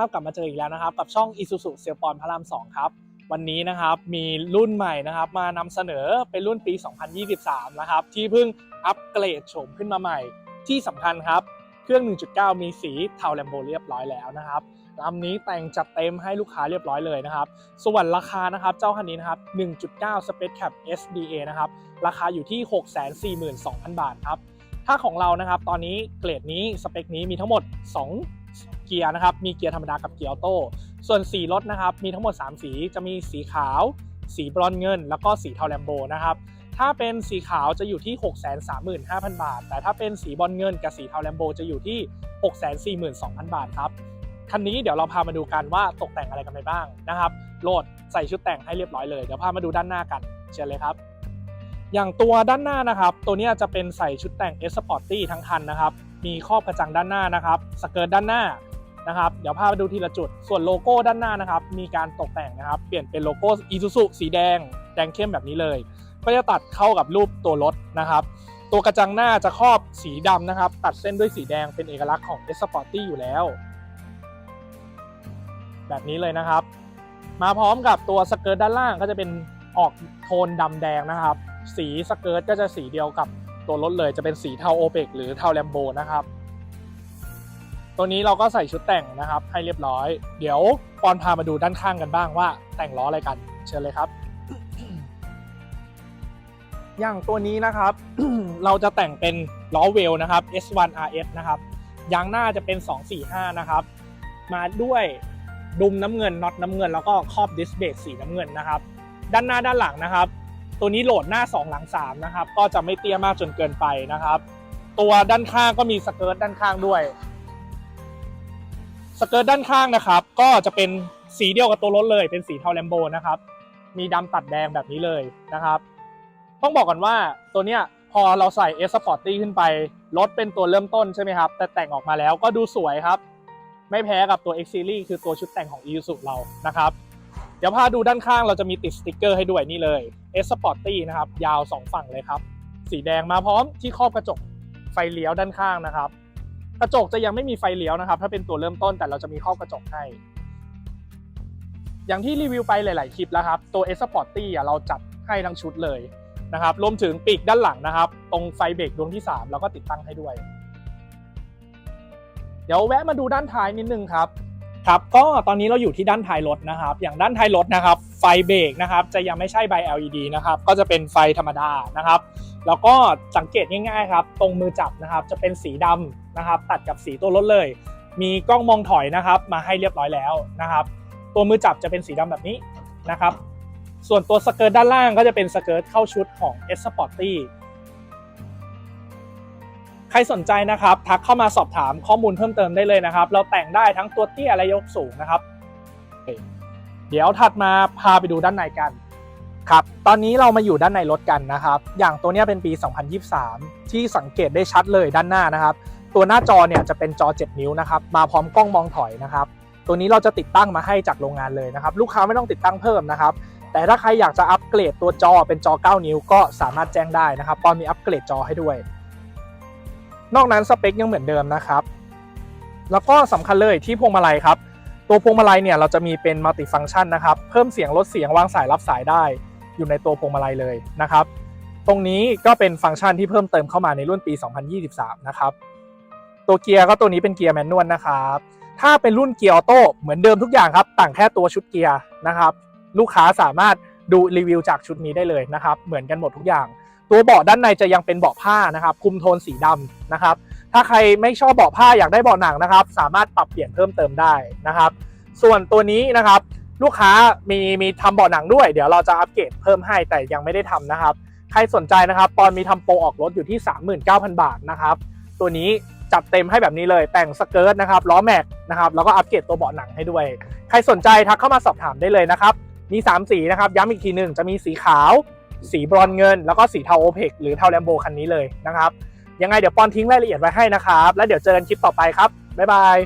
ับกลับมาเจออีกแล้วนะครับ กับช่อง Isuzu เซลปอนพระราม 2 ครับ วันนี้นะครับมีรุ่นใหม่นะครับมานำเสนอเป็นรุ่นปี 2023 นะครับ ที่เพิ่งอัปเกรดโฉมขึ้นมาใหม่ ที่สำคัญครับ เครื่อง 1.9 มีสีเทาแลมโบเรียบร้อยแล้วนะครับลำนี้แต่งจัดเต็มให้ลูกค้าเรียบร้อยเลยนะครับ ส่วนราคานะครับเจ้าคันนี้นะครับ 1.9 Space Cap SDA นะครับราคาอยู่ที่ 642,000 บาทครับถ้าของเรานะครับตอนนี้เกรดนี้สเปคนี้มีทั้งหมด 2 เกียร์นะครับ มีเกียร์ธรรมดากับเกียร์ออโต้ ส่วนสีรถนะครับ มีทั้งหมด 3 สี จะมีสีขาว สีบรอนเงิน แล้วก็สีเทาแลมโบนะครับ ถ้าเป็นสีขาวจะอยู่ที่ 635,000 บาท แต่ถ้าเป็นสีบรอนเงินกับสีเทาแลมโบจะอยู่ที่ 642,000 บาทครับ คันนี้เดี๋ยวเราพามาดูกันว่าตกแต่งอะไรกันไปบ้างนะครับ โหลดใส่ชุดแต่งให้เรียบร้อยเลย เดี๋ยวพามาดูด้านหน้ากัน เชิญเลยครับอย่างตัวด้านหน้านะครับ ตัวนี้จะเป็นใส่ชุดแต่ง S Sporty ทั้งคันนะครับ มีครอบกระจังด้านหน้านะครับ สเกิร์ตด้านหน้า นะครับเดี๋ยวพาไปดูทีละจุด ส่วนโลโก้ด้านหน้านะครับ มีการตกแต่งนะครับ เปลี่ยนเป็นโลโก้ Isuzu สีแดง แดงเข้มแบบนี้เลย ก็จะตัดเข้ากับรูปตัวรถนะครับ ตัวกระจังหน้าจะครอบสีดำนะครับ ตัดเส้นด้วยสีแดงเป็นเอกลักษณ์ของ S Sporty อยู่แล้ว แบบนี้เลยนะครับ มาพร้อมกับตัวสเกิร์ตด้านล่างก็จะเป็นออกโทนดำแดงนะครับ สีสเกิร์ตก็จะสีเดียวกับตัวรถเลย จะเป็นสีเทาโอเปกหรือเทาแลมโบนะครับ ตัวนี้เราก็ใส่ชุดแต่งนะครับ ให้เรียบร้อย เดี๋ยวปอนพามาดูด้านข้างกันบ้างว่า แต่งล้ออะไรกัน เชิญเลยครับ อย่างตัวนี้นะครับ เราจะแต่งเป็นล้อเวลนะครับ S1 RS นะครับยางหน้าจะเป็น 245 นะครับ มาด้วยดุมน้ำเงินน็อตน้ำเงินแล้วก็ครอบดิสเบรกสีน้ำเงินนะครับ ด้านหน้าด้านหลังนะครับ ตัวนี้โหลดหน้า 2 หลัง 3 นะครับ ก็จะไม่เตี้ยมากจนเกินไปนะครับ ตัวด้านข้างก็มีสเกิร์ตด้านข้างด้วย สเกิร์ตด้านข้างนะครับ ก็จะเป็นสีเดียวกับตัวรถเลย เป็นสีเทาแลมโบนะครับ มีดำตัดแดงแบบนี้เลยนะครับ ต้องบอกก่อนว่าตัวเนี้ยพอเราใส่ S Sporty ขึ้นไป รถเป็นตัวเริ่มต้นใช่ไหมครับ แต่แต่งออกมาแล้วก็ดูสวยครับ ไม่แพ้กับตัว X Series คือตัวชุดแต่งของ Isuzu เรานะครับ เดี๋ยวพาดูด้านข้างเราจะมีติดสติกเกอร์ให้ด้วยนี่เลย S Sporty นะครับ ยาว 2 ฝั่งเลยครับ สีแดงมาพร้อมที่ครอบกระจกไฟเลี้ยวด้านข้างนะครับ กระจกจะยังไม่มีไฟเลี้ยวนะครับ ถ้าเป็นตัวเริ่มต้นแต่เราจะมีครอบกระจกให้ อย่างที่รีวิวไปหลาย ๆ คลิปแล้วครับ ตัว S Sporty อะเราจัดให้ทั้งชุดเลยนะครับ รวมถึงปีกด้านหลังนะครับ ตรงไฟเบรกดวงที่ 3 เราก็ติดตั้งให้ด้วย เดี๋ยวแวะมาดูด้านท้ายนิดนึงครับ ครับ ก็ตอนนี้เราอยู่ที่ด้านท้ายรถนะครับ อย่างด้านท้ายรถนะครับ ไฟเบรกนะครับ จะยังไม่ใช่ใบ LED นะครับ ก็จะเป็นไฟธรรมดานะครับ แล้วก็สังเกตง่าย ๆ ครับ ตรงมือจับนะครับ จะเป็นสีดำ นะครับตัดกับสีตัวรถเลย มีกล้องมองถอยนะครับมาให้เรียบร้อยแล้วนะครับ ตัวมือจับจะเป็นสีดำแบบนี้นะครับ ส่วนตัวสเกิร์ตด้านล่างก็จะเป็นสเกิร์ตเข้าชุดของ S Sporty ใครสนใจนะครับ ทักเข้ามาสอบถามข้อมูลเพิ่มเติมได้เลยนะครับ เราแต่งได้ทั้งตัวเตี้ยและยกสูงนะครับ เดี๋ยวถัดมาพาไปดูด้านในกันครับ ตอนนี้เรามาอยู่ด้านในรถกันนะครับ อย่างตัวนี้เป็นปี 2023 ที่สังเกตได้ชัดเลยด้านหน้านะครับ ตัวหน้าจอเนี่ยจะเป็นจอ 7 นิ้วนะครับมาพร้อมกล้องมองถอยนะครับตัวนี้เราจะติดตั้งมาให้จากโรงงานเลยนะครับลูกค้าไม่ต้องติดตั้งเพิ่มนะครับแต่ถ้าใครอยากจะอัปเกรดตัวจอเป็นจอ 9 นิ้วก็สามารถแจ้งได้นะครับปอนมีอัปเกรดจอให้ด้วย นอกนั้นสเปคยังเหมือนเดิมนะครับ แล้วก็สำคัญเลยที่พวงมาลัยครับ ตัวพวงมาลัยเนี่ยเราจะมีเป็นมัลติฟัง c t ชันนะครับ เพิ่มเสียงลดเสียงวางสายรับสายได้ อยู่ในตัวพวงมาลัยเลยนะครับ ตรงนี้ก็เป็นฟังก์ชันที่เพิ่มเติมเข้ามาในรุ่นปี 2023 นะครับ ตัวเกียร์ก็ตัวนี้เป็นเกียร์แมนนวลนะครับ ถ้าเป็นรุ่นเกียร์ออโต้เหมือนเดิมทุกอย่างครับ ต่างแค่ตัวชุดเกียร์นะครับ ลูกค้าสามารถดูรีวิวจากชุดนี้ได้เลยนะครับ เหมือนกันหมดทุกอย่าง ตัวเบาะด้านในจะยังเป็นเบาะผ้านะครับ คุมโทนสีดำนะครับ ถ้าใครไม่ชอบเบาะผ้าอยากได้เบาะหนังนะครับ สามารถปรับเปลี่ยนเพิ่มเติมได้นะครับ ส่วนตัวนี้นะครับลูกค้ามีมีทำเบาะหนังด้วย เดี๋ยวเราจะอัปเกรดเพิ่มให้แต่ยังไม่ได้ทำนะครับ ใครสนใจนะครับปอนมีทำโปรออกรถอยู่ที่ 39,000 บาทนะครับ ตัวนี้ จัดเต็มให้แบบนี้เลย แต่งสเกิร์ตนะครับล้อแม็กนะครับแล้วก็อัปเกรดตัวเบาะหนังให้ด้วย ใครสนใจทักเข้ามาสอบถามได้เลยนะครับ มี 3 สีนะครับ ย้ำอีกทีหนึ่งจะมีสีขาว สีบรอนเงิน แล้วก็สีเทาโอเพกหรือเทาแลมโบคันนี้เลยนะครับยังไงเดี๋ยวปอนทิ้งรายละเอียดไว้ให้นะครับ แล้วเดี๋ยวเจอกันคลิปต่อไปครับบ๊ายบาย